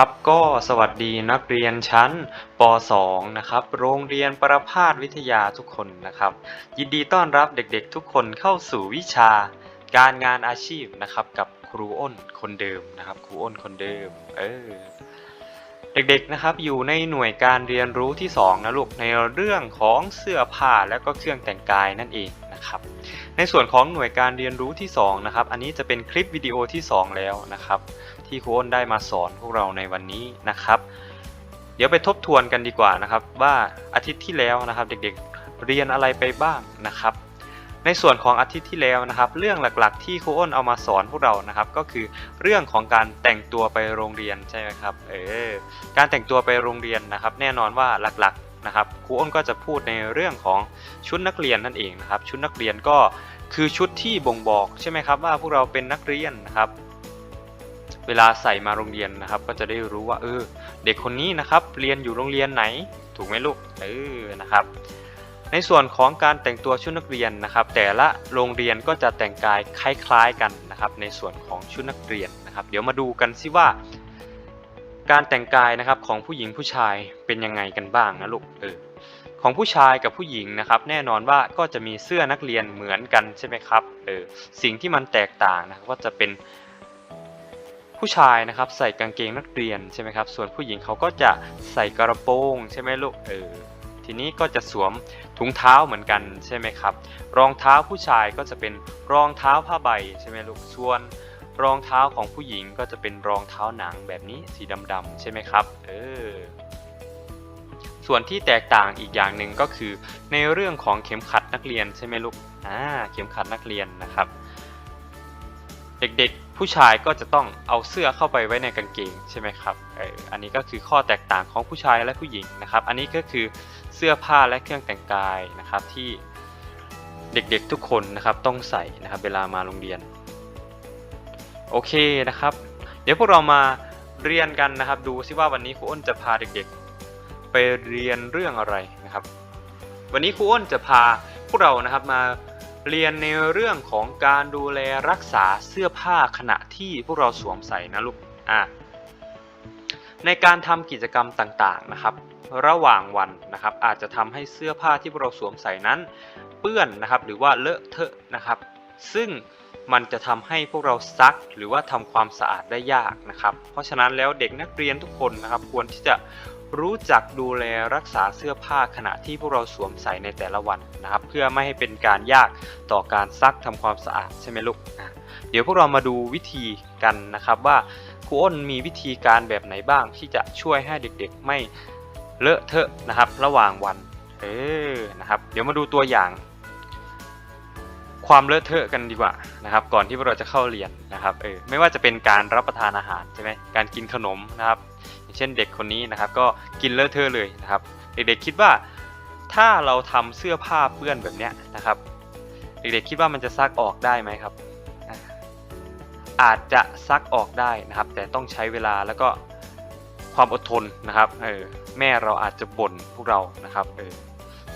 ครับก็สวัสดีนักเรียนชั้นป .2 นะครับ โรงเรียนประภาสวิทยาทุกคนนะครับ ยินดีต้อนรับเด็กๆทุกคนเข้าสู่วิชาการงานอาชีพนะครับกับครูอ้นคนเดิมนะครับครูอ้นคนเดิมเออเด็กๆนะครับอยู่ในหน่วยการเรียนรู้ที่ 2 นะลูกในเรื่องของเสื้อผ้าและก็เครื่องแต่งกายนั่นเองนะครับ ในส่วนของหน่วยการเรียนรู้ที่ 2 นะครับ อันนี้จะเป็นคลิปวิดีโอที่ 2 แล้วนะครับ ที่ครูอ้นได้มาสอนพวกเราในวันนี้นะครับ เดี๋ยวไปทบทวนกันดีกว่านะครับ ว่าอาทิตย์ที่แล้วนะครับเด็กๆเรียนอะไรไปบ้างนะครับ ในส่วนของอาทิตย์ที่แล้วนะครับ เรื่องหลักๆ ที่ครูอ้นเอามาสอนพวกเรานะครับ ก็คือเรื่องของการแต่งตัวไปโรงเรียนใช่ไหมครับเออการแต่งตัวไปโรงเรียนนะครับ แน่นอนว่าหลักๆนะครับครูอ้นก็จะพูดในเรื่องของชุดนักเรียนนั่นเองนะครับ ชุดนักเรียนก็คือชุดที่บ่งบอกใช่ไหมครับว่าพวกเราเป็นนักเรียนนะครับ เวลาใส่มาโรงเรียนนะครับ ก็จะได้รู้ว่าเออเด็กคนนี้นะครับเรียนอยู่โรงเรียนไหน ถูกไหมลูกเออนะครับ ในส่วนของการแต่งตัวชุดนักเรียนนะครับ แต่ละโรงเรียนก็จะแต่งกายคล้ายๆกันนะครับ ในส่วนของชุดนักเรียนนะครับ เดี๋ยวมาดูกันสิว่า การแต่งกายนะครับของผู้หญิงผู้ชายเป็นยังไงกันบ้างนะลูกเออของผู้ชายกับผู้หญิงนะครับ แน่นอนว่าก็จะมีเสื้อนักเรียนเหมือนกันใช่ไหมครับเออสิ่งที่มันแตกต่างนะครับก็จะเป็น ผู้ชายนะครับใส่กางเกงนักเรียนใช่ไหมครับ ส่วนผู้หญิงเขาก็จะใส่กระโปรงใช่ไหมลูกเออทีนี้ก็จะสวมถุงเท้าเหมือนกันใช่ไหมครับ รองเท้าผู้ชายก็จะเป็นรองเท้าผ้าใบใช่ไหมลูกส่วนรองเท้าของผู้หญิงก็จะเป็นรองเท้าหนังแบบนี้สีดำๆใช่ไหมครับเออส่วนที่แตกต่างอีกอย่างหนึ่งก็คือ ในเรื่องของเข็มขัดนักเรียนใช่ไหมลูกอ่าเข็มขัดนักเรียนนะครับ เด็กๆ ผู้ชายก็จะต้องเอาเสื้อเข้าไปไว้ในกางเกงใช่ไหมครับเอออันนี้ก็คือข้อแตกต่างของผู้ชายและผู้หญิงนะครับ อันนี้ก็คือเสื้อผ้าและเครื่องแต่งกายนะครับที่เด็กๆทุกคนนะครับต้องใส่นะครับเวลามาโรงเรียน โอเคนะครับ เดี๋ยวพวกเรามาเรียนกันนะครับ ดูซิว่าวันนี้ครูอ้นจะพาเด็กๆ ไปเรียนเรื่องอะไรนะครับ วันนี้ครูอ้นจะพาพวกเรานะครับมา เรียนในเรื่องของการดูแลรักษาเสื้อผ้าขณะที่พวกเราสวมใส่นะลูกอะในการทำกิจกรรมต่างๆนะครับ ระหว่างวันนะครับ อาจจะทำให้เสื้อผ้าที่พวกเราสวมใส่นั้น เปื้อนนะครับหรือว่าเลอะเทอะนะครับ ซึ่งมันจะทำให้พวกเราซักหรือว่าทำความสะอาดได้ยากนะครับ เพราะฉะนั้นแล้วเด็กนักเรียนทุกคนนะครับควรที่จะ รู้จักดูแลรักษาเสื้อผ้าขณะที่พวกเราสวมใส่ในแต่ละวันนะครับ เพื่อไม่ให้เป็นการยากต่อการซักทำความสะอาดใช่ไหมลูกอะเดี๋ยวพวกเรามาดูวิธีกันนะครับว่าครูอ้นมีวิธีการแบบไหนบ้างที่จะช่วยให้เด็กๆไม่เลอะเทอะนะครับ ระหว่างวันเออนะครับ เดี๋ยวมาดูตัวอย่าง ความเลอะเทอะกันดีกว่านะครับ ก่อนที่พวกเราจะเข้าเรียนนะครับเออไม่ว่าจะเป็นการรับประทานอาหารใช่ไหมการกินขนมนะครับ เช่นเด็กคนนี้นะครับ ก็กินเลอะเทอะเลยนะครับ เด็กๆคิดว่าถ้าเราทำเสื้อผ้าเปื้อนแบบเนี้ยนะครับ เด็กๆคิดว่ามันจะซักออกได้ไหมครับอ่าอาจจะซักออกได้นะครับ แต่ต้องใช้เวลาแล้วก็ความอดทนนะครับเออแม่เราอาจจะบ่นพวกเรานะครับเออ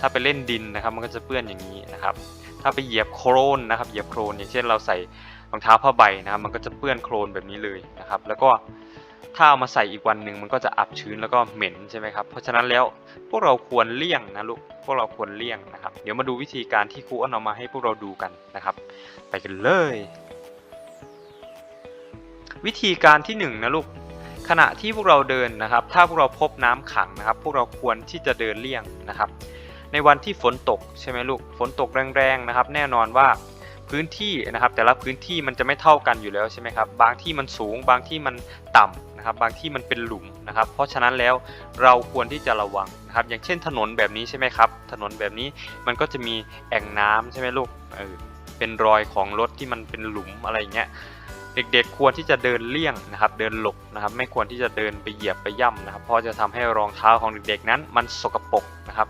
ถ้าไปเล่นดินนะครับ มันก็จะเปื้อนอย่างนี้นะครับ ถ้าไปเหยียบโครนนะครับ เหยียบโครนอย่างเช่นเราใส่รองเท้าผ้าใบนะครับ มันก็จะเปื้อนโครนแบบนี้เลยนะครับ แล้วก็ ถ้าเอามาใส่อีกวันหนึ่งมันก็จะอับชื้นแล้วก็เหม็นใช่ไหมครับ เพราะฉะนั้นแล้วพวกเราควรเลี่ยงนะลูก พวกเราควรเลี่ยงนะครับ เดี๋ยวมาดูวิธีการที่ครูอ้นเอามาให้พวกเราดูกันนะครับ ไปกันเลย วิธีการที่หนึ่งนะลูก ขณะที่พวกเราเดินนะครับ ถ้าพวกเราพบน้ำขังนะครับ พวกเราควรที่จะเดินเลี่ยงนะครับ ในวันที่ฝนตกใช่ไหมลูก ฝนตกแรงๆนะครับ แน่นอนว่าพื้นที่นะครับแต่ละพื้นที่มันจะไม่เท่ากันอยู่แล้วใช่ไหมครับบางที่มันสูงบางที่มันต่ำ นะครับบางที่มันเป็นหลุมนะครับ เพราะฉะนั้นแล้วเราควรที่จะระวังนะครับ อย่างเช่นถนนแบบนี้ใช่ไหมครับ ถนนแบบนี้มันก็จะมีแอ่งน้ำใช่ไหมลูกเออเป็นรอยของรถที่มันเป็นหลุมอะไรอย่างเงี้ยเด็กๆควรที่จะเดินเลี่ยงนะครับ เดินหลบนะครับ ไม่ควรที่จะเดินไปเหยียบไปย่ำนะครับ เพราะจะทำให้รองเท้าของเด็กๆนั้น มันสกปรกนะครับ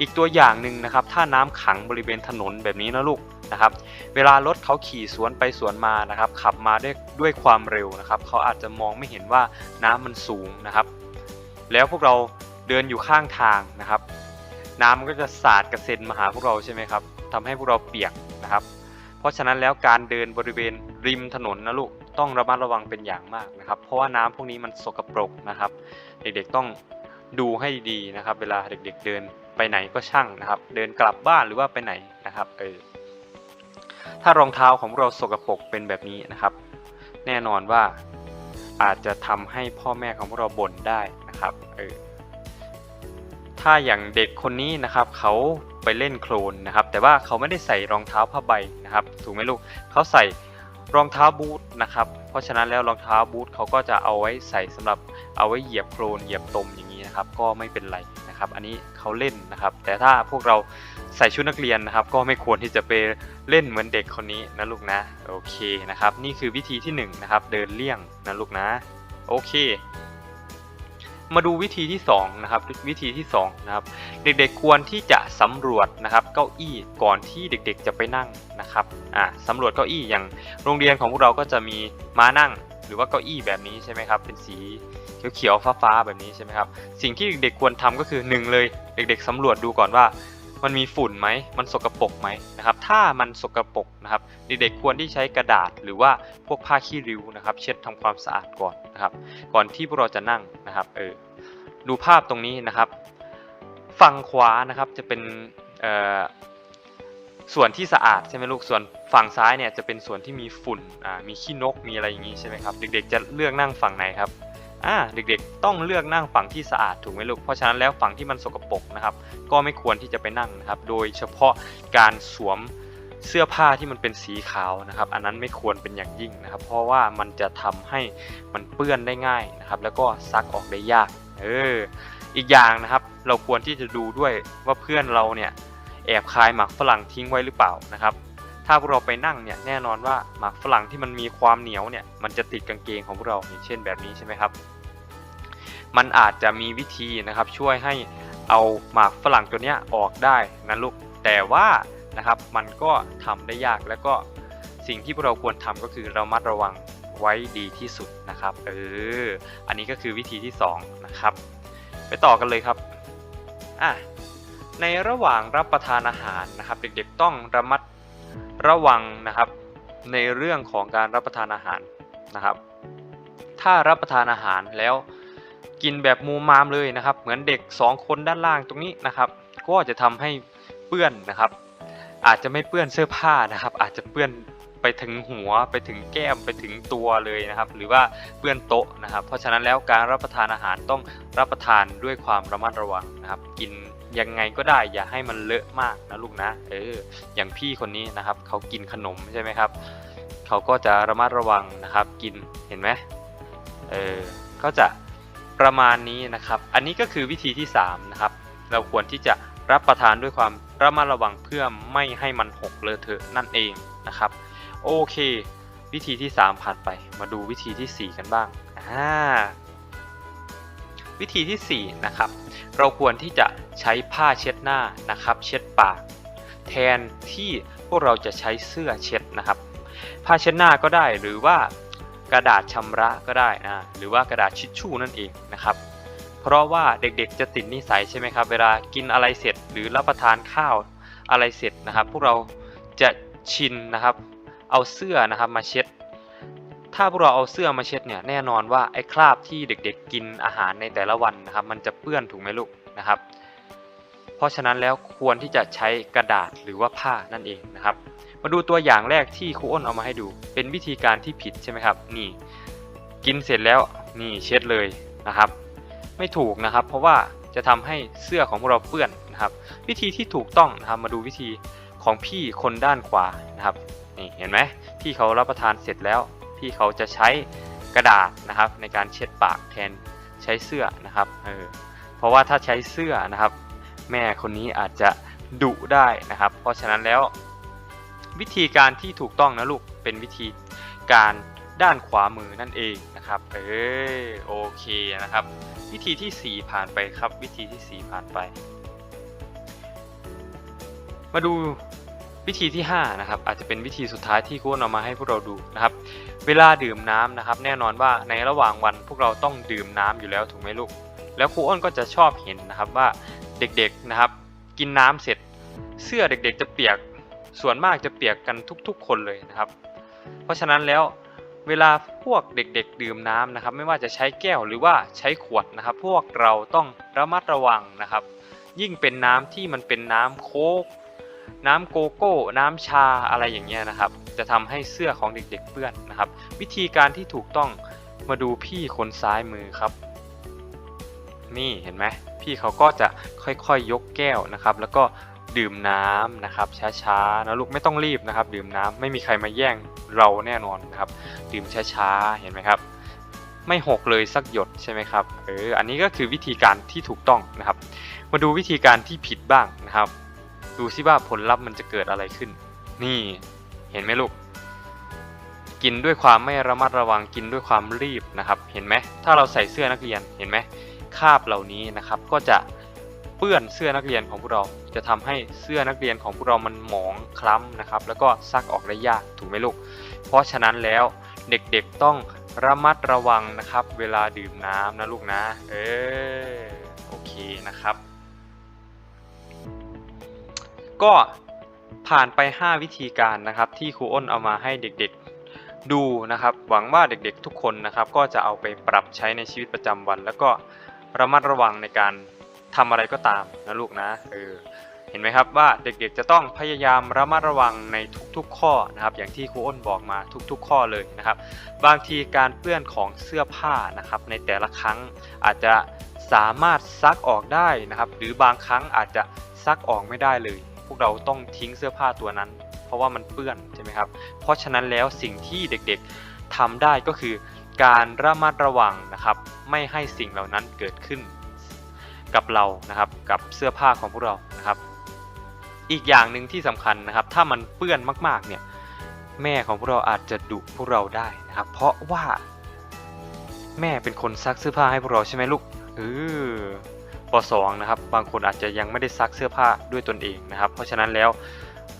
อีกตัวอย่างหนึ่งนะครับ ถ้าน้ำขังบริเวณถนนแบบนี้นะลูก นะครับ เวลารถเขาขี่สวนไปสวนมานะครับ ขับมาด้วยด้วยความเร็วนะครับ เขาอาจจะมองไม่เห็นว่าน้ำมันสูงนะครับ แล้วพวกเราเดินอยู่ข้างทางนะครับ น้ำมันก็จะสาดกระเซ็นมาหาพวกเราใช่ไหมครับทำให้พวกเราเปียกนะครับ เพราะฉะนั้นแล้วการเดินบริเวณริมถนนนะลูกต้องระมัดระวังเป็นอย่างมากนะครับ เพราะว่าน้ำพวกนี้มันสกปรกนะครับ เด็กๆต้องดูให้ดีนะครับ เวลาเด็กๆเดินไปไหนก็ช่างนะครับ เดินกลับบ้านหรือว่าไปไหนนะครับเออ ถ้ารองเท้าของเราสกปรกเป็นแบบนี้นะครับ แน่นอนว่าอาจจะทำให้พ่อแม่ของพวกเราบ่นได้นะครับเออถ้าอย่างเด็กคนนี้นะครับเขาไปเล่นโคลนนะครับ แต่ว่าเขาไม่ได้ใส่รองเท้าผ้าใบนะครับ ถูกไหมลูกเขาใส่รองเท้าบูทนะครับ เพราะฉะนั้นแล้วรองเท้าบูทเขาก็จะเอาไว้ใส่สำหรับเอาไว้เหยียบโคลนเหยียบตมอย่าง นะครับก็ไม่เป็นไรนะครับ อันนี้เขาเล่นนะครับ แต่ถ้าพวกเราใส่ชุดนักเรียนนะครับ ก็ไม่ควรที่จะไปเล่นเหมือนเด็กคนนี้นะลูกนะโอเคนะครับ นี่คือวิธีที่หนึ่งนะครับ เดินเลี่ยงนะลูกนะโอเค มาดูวิธีที่สองนะครับวิธีที่สองนะครับ เด็กๆควรที่จะสำรวจนะครับ เก้าอี้ก่อนที่เด็กๆจะไปนั่งนะครับอ่าสำรวจเก้าอี้อย่างโรงเรียนของพวกเราก็จะมีม้านั่งหรือว่าเก้าอี้แบบนี้ใช่ไหมครับ เป็นสี เขียวๆฟ้าๆแบบนี้ใช่ไหมครับ สิ่งที่เด็กๆควรทำก็คือหนึ่งเลยเด็ก ๆสำรวจดูก่อนว่า มันมีฝุ่นไหมมันสกปรกไหมนะครับ ถ้ามันสกปรกนะครับเด็กๆควรที่ใช้กระดาษหรือว่าพวกผ้าขี้ริ้วนะครับ เช็ดทำความสะอาดก่อนนะครับ ก่อนที่พวกเราจะนั่งนะครับเออดูภาพตรงนี้นะครับฝั่งขวานะครับจะเป็นส่วนที่สะอาดใช่ไหมลูก ส่วนฝั่งซ้ายเนี่ยจะเป็นส่วนที่มีฝุ่น มีขี้นก มีอะไรอย่างนี้ใช่ไหมครับ เด็กๆจะเลือกนั่งฝั่งไหนครับ อ่าเด็กๆ ต้องเลือกนั่งฝั่งที่สะอาดถูกไหมลูก เพราะฉะนั้นแล้วฝั่งที่มันสกปรกนะครับ ก็ไม่ควรที่จะไปนั่งนะครับ โดยเฉพาะการสวมเสื้อผ้าที่มันเป็นสีขาวนะครับ อันนั้นไม่ควรเป็นอย่างยิ่งนะครับ เพราะว่ามันจะทำให้มันเปื้อนได้ง่ายนะครับ แล้วก็ซักออกได้ยาก เออ อีกอย่างนะครับ เราควรที่จะดูด้วยว่าเพื่อนเราเนี่ยแอบคายหมากฝรั่งทิ้งไว้หรือเปล่านะครับ ถ้าพวกเราไปนั่งเนี่ยแน่นอนว่าหมากฝรั่งที่มันมีความเหนียวเนี่ยมันจะติดกางเกงของพวกเราอย่างเช่นแบบนี้ใช่ไหมครับ มันอาจจะมีวิธีนะครับช่วยให้เอาหมากฝรั่งตัวเนี้ยออกได้นะลูกแต่ว่านะครับมันก็ทำได้ยากแล้วก็สิ่งที่พวกเราควรทำก็คือเรามัดระวังไว้ดีที่สุดนะครับเอออันนี้ก็คือวิธีที่สองนะครับไปต่อกันเลยครับอะในระหว่างรับประทานอาหารนะครับ เด็กๆต้องระมัด ระวังนะครับในเรื่องของการรับประทานอาหารนะครับ ถ้ารับประทานอาหารแล้วกินแบบมูมามเลยนะครับ เหมือนเด็ก 2 คนด้านล่างตรงนี้นะครับ ก็จะทำให้เปื้อนนะครับ อาจจะไม่เปื้อนเสื้อผ้านะครับ อาจจะเปื้อนไปถึงหัวไปถึงแก้มไปถึงตัวเลยนะครับ หรือว่าเปื้อนโต๊ะนะครับ เพราะฉะนั้นแล้วการรับประทานอาหารต้องรับประทานด้วยความระมัดระวังนะครับ กิน ยังไงก็ได้อย่าให้มันเลอะมากนะลูกนะเอออย่างพี่คนนี้นะครับเขากินขนมใช่ไหมครับเขาก็จะระมัดระวังนะครับกินเห็นไหมเออก็จะประมาณนี้นะครับ อันนี้ก็คือวิธีที่3นะครับเราควรที่จะรับประทานด้วยความระมัดระวังเพื่อไม่ให้มันหกเลอะเทอะนั่นเองนะครับโอเค วิธีที่ 3 ผ่านไปมาดูวิธีทีสี่4 กันบ้างอ่า วิธีทีสี่ 4 นะครับ เราควรที่จะใช้ผ้าเช็ดหน้านะครับ เช็ดปาก แทนที่พวกเราจะใช้เสื้อเช็ดนะครับ ผ้าเช็ดหน้าก็ได้หรือว่ากระดาษชำระก็ได้นะหรือว่ากระดาษชิชชู่นั่นเองนะครับ เพราะว่าเด็กๆจะติดนิสัยใช่ไหมครับ เวลากินอะไรเสร็จหรือรับประทานข้าวอะไรเสร็จนะครับ พวกเราจะชินนะครับ เอาเสื้อนะครับมาเช็ด ถ้าพวกเราเอาเสื้อมาเช็ดเนี่ยแน่นอนว่าไอ้คราบที่เด็กๆกินอาหารในแต่ละวันนะครับ มันจะเปื้อนถูกไหมลูกนะครับ เพราะฉะนั้นแล้วควรที่จะใช้กระดาษหรือว่าผ้านั่นเองนะครับ มาดูตัวอย่างแรกที่ครูอ้นเอามาให้ดู เป็นวิธีการที่ผิดใช่ไหมครับ นี่กินเสร็จแล้วนี่เช็ดเลยนะครับ ไม่ถูกนะครับ เพราะว่าจะทำให้เสื้อของพวกเราเปื้อนนะครับ วิธีที่ถูกต้องนะครับมาดูวิธีของพี่คนด้านขวานะครับนี่เห็นไหมที่เขารับประทานเสร็จแล้ว ที่เขาจะใช้กระดาษนะครับในการเช็ดปากแทนใช้เสื้อนะครับเออเพราะว่าถ้าใช้เสื้อนะครับ แม่คนนี้อาจจะดุได้นะครับ เพราะฉะนั้นแล้ววิธีการที่ถูกต้องนะลูกเป็นวิธีการด้านขวามือนั่นเองนะครับเออโอเคนะครับ วิธีที่ 4 ผ่านไปครับ วิธีที่ 4 ผ่านไป มาดูวิธีที่ 5 นะครับ อาจจะเป็นวิธีสุดท้ายที่ครูอ้นเอามาให้พวกเราดูนะครับ เวลาดื่มน้ำนะครับ แน่นอนว่าในระหว่างวันพวกเราต้องดื่มน้ำอยู่แล้วถูกไหมลูก แล้วครูอ้นก็จะชอบเห็นนะครับว่าเด็กๆนะครับ กินน้ำเสร็จ เสื้อเด็กๆจะเปียกส่วนมากจะเปียกกันทุกๆ คนเลยนะครับ เพราะฉะนั้นแล้วเวลาพวกเด็กๆ ดื่มน้ำนะครับ ไม่ว่าจะใช้แก้วหรือว่าใช้ขวดนะครับ พวกเราต้องระมัดระวังนะครับ ยิ่งเป็นน้ำที่มันเป็นน้ำโค้ก น้ำโกโก้ น้ำชาอะไรอย่างเงี้ยนะครับ จะทำให้เสื้อของเด็กๆเปื้อนนะครับ วิธีการที่ถูกต้องมาดูพี่คนซ้ายมือครับ นี่เห็นไหมพี่เขาก็จะค่อยๆยยกแก้วนะครับ แล้วก็ดื่มน้ำนะครับช้าๆนะลูกไม่ต้องรีบนะครับ ดื่มน้ำไม่มีใครมาแย่งเราแน่นอนนะครับ ดื่มช้าๆเห็นไหมครับ ไม่หกเลยสักหยดใช่ไหมครับเอออันนี้ก็คือวิธีการที่ถูกต้องนะครับ มาดูวิธีการที่ผิดบ้างนะครับ ดูซิว่าผลลัพธ์มันจะเกิดอะไรขึ้น นี่เห็นไหมลูก กินด้วยความไม่ระมัดระวังกินด้วยความรีบนะครับ เห็นไหมถ้าเราใส่เสื้อนักเรียนเห็นไหมคราบเหล่านี้นะครับ ก็จะเปื้อนเสื้อนักเรียนของพวกเรา จะทำให้เสื้อนักเรียนของพวกเรามันหมองคล้ำนะครับ แล้วก็ซักออกได้ยากถูกไหมลูก เพราะฉะนั้นแล้วเด็กๆต้องระมัดระวังนะครับ เวลาดื่มน้ำนะลูกนะ เออโอเคนะครับ ก็ผ่านไป 5 วิธีการนะครับที่ครูอ้นเอามาให้เด็กๆดูนะครับ หวังว่าเด็กๆทุกคนนะครับ ก็จะเอาไปปรับใช้ในชีวิตประจำวัน แล้วก็ระมัดระวังในการทำอะไรก็ตามนะลูกนะเออเห็นไหมครับว่าเด็กๆจะต้องพยายามระมัดระวังในทุกๆข้อนะครับ อย่างที่ครูอ้นบอกมาทุกๆ ข้อเลยนะครับ บางทีการเปื้อนของเสื้อผ้านะครับ ในแต่ละครั้งอาจจะสามารถซักออกได้นะครับ หรือบางครั้งอาจจะซักออกไม่ได้เลย พวกเราต้องทิ้งเสื้อผ้าตัวนั้น เพราะว่ามันเปื้อนใช่ไหมครับ เพราะฉะนั้นแล้วสิ่งที่เด็กๆทำได้ก็คือ การระมัดระวังนะครับ ไม่ให้สิ่งเหล่านั้นเกิดขึ้น กับเรานะครับกับเสื้อผ้าของพวกเรานะครับ อีกอย่างหนึ่งที่สำคัญนะครับ ถ้ามันเปื้อนมากๆเนี่ยแม่ของพวกเราอาจจะดุพวกเราได้นะครับ เพราะว่า แม่เป็นคนซักเสื้อผ้าให้พวกเราใช่ไหมลูกเออ ปสองนะครับบางคนอาจจะยังไม่ได้ซักเสื้อผ้าด้วยตนเองนะครับ เพราะฉะนั้นแล้ว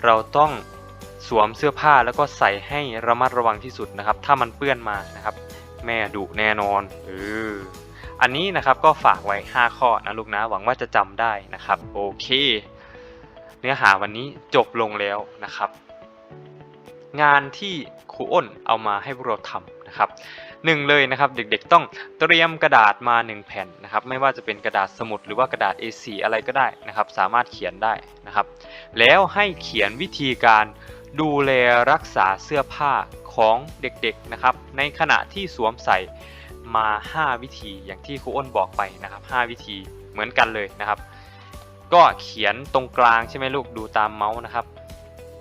เราต้องสวมเสื้อผ้าแล้วก็ใส่ให้ระมัดระวังที่สุดนะครับ ถ้ามันเปื้อนมานะครับ แม่ดุแน่นอนเอออันนี้นะครับก็ฝากไว้ 5 ข้อนะลูกนะหวังว่าจะจำได้นะครับ โอเค เนื้อหาวันนี้จบลงแล้วนะครับ งานที่ครูอ้นเอามาให้พวกเราทำนะครับ หนึ่งเลยนะครับ เด็กๆต้องเตรียมกระดาษมา 1 แผ่นนะครับ ไม่ว่าจะเป็นกระดาษสมุดหรือว่ากระดาษ A4 อะไรก็ได้นะครับ สามารถเขียนได้นะครับ แล้วให้เขียนวิธีการดูแลรักษาเสื้อผ้าของเด็กๆนะครับ ในขณะที่สวมใส่มา 5 วิธีอย่างที่ครูอ้นบอกไปนะครับ 5 วิธีเหมือนกันเลยนะครับ ก็เขียนตรงกลางใช่ไหมลูกดูตามเมาส์นะครับ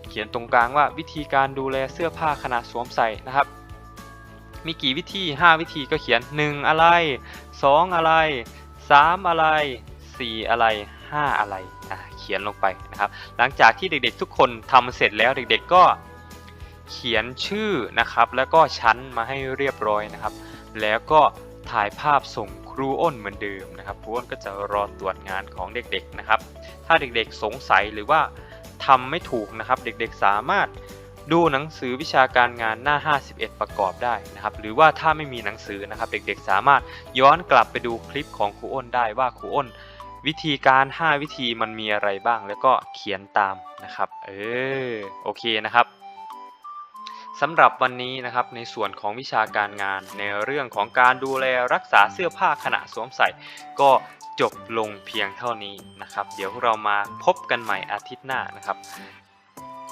เขียนตรงกลางว่าวิธีการดูแลเสื้อผ้าขณะสวมใส่นะครับ มีกี่วิธี 5 วิธีก็เขียน 1 อะไร 2 อะไร 3 อะไร 4 อะไร 5 อะไรอะเขียนลงไปนะครับ หลังจากที่เด็กๆทุกคนทำเสร็จแล้วเด็กๆก็เขียนชื่อนะครับ แล้วก็ชั้นมาให้เรียบร้อยนะครับ แล้วก็ถ่ายภาพส่งครูอ้นเหมือนเดิมนะครับครูอ้นก็จะรอตรวจงานของเด็กๆนะครับ ถ้าเด็กๆสงสัยหรือว่าทำไม่ถูกนะครับ เด็กๆสามารถ ดูหนังสือวิชาการงานหน้า 51 ประกอบได้นะครับ หรือว่าถ้าไม่มีหนังสือนะครับ เด็กๆ สามารถย้อนกลับไปดูคลิปของครูอ้นได้ว่าครูอ้น วิธีการ 5 วิธีมันมีอะไรบ้าง แล้วก็เขียนตามนะครับ เออโอเคนะครับสำหรับวันนี้นะครับในส่วนของวิชาการงานในเรื่องของการดูแลรักษาเสื้อผ้าขณะสวมใส่ ก็จบลงเพียงเท่านี้นะครับ เดี๋ยวเรามาพบกันใหม่อาทิตย์หน้านะครับ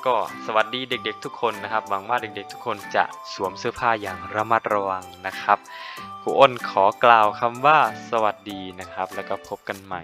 ก็สวัสดีเด็กๆทุกคนนะครับ หวังว่าเด็กๆทุกคนจะสวมเสื้อผ้าอย่างระมัดระวังนะครับครูอ้นขอกล่าวคำว่าสวัสดีนะครับ แล้วก็พบกันใหม่